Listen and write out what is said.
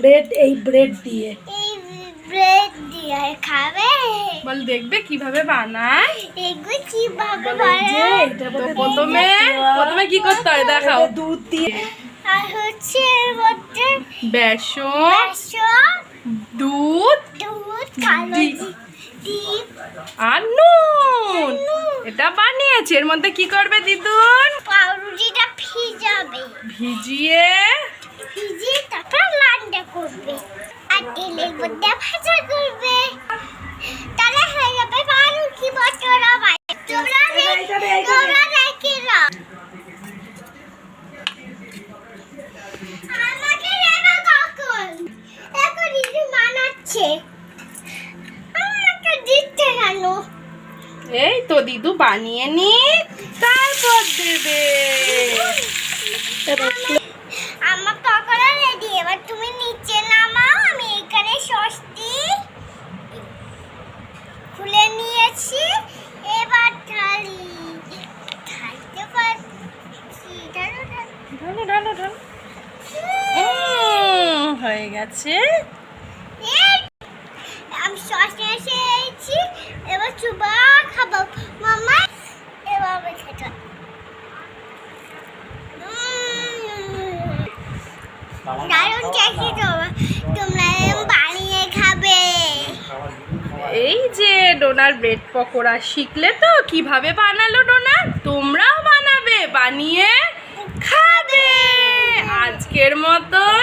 Bread এই bread দিয়ে। এই ব্রেড দিয়ে খাবে। বল দেখবে কীভাবে বানায়? এগুলো কীভাবে বানায় এটা তো প্রথমে প্রথমে কি করতে হয়? দেখাও। দুধ দিয়ে। আর হচ্ছে এর মধ্যে বেসন বেসন দুধ কালো আর নুন। এটা বানিয়েছে। এর মধ্যে কি করবে দিদুন? পাউরুটিটা ভিজাবে। ভিজিয়ে ভিজিয়ে তারপর ভাজা করবে। তাহলে হয়ে যাবে বাই তোমরা। তোমরা দেখে নাও। আমাকে দেবে কখন? এখন দিদি মানাচ্ছে আমাকে দিচ্ছে কেন? এই তো দিদু বানিয়ে নি তারপর দেবে আমার পকোড়া রেডি এবার তুমি নিচে নামাও আমি এখানে সস দিই খুলে নিয়েছি এবার ঢালি। খাইতে পারছি। ঢালো ঢালো। ঢালো ঢালো ঢালো। হয়ে গেছে। আমি সস নিয়ে এসেছি এবার চুবা খাব। মামা এবার খেতে দারুণ চাষি তোমরা তোমরা এরম বানিয়ে খাবে এই যে ডোনার ব্রেড পকোড়া শিখলে তো কীভাবে বানালো ডোনা তোমরাও বানাবে, বানিয়ে খাবে। আজকের মতন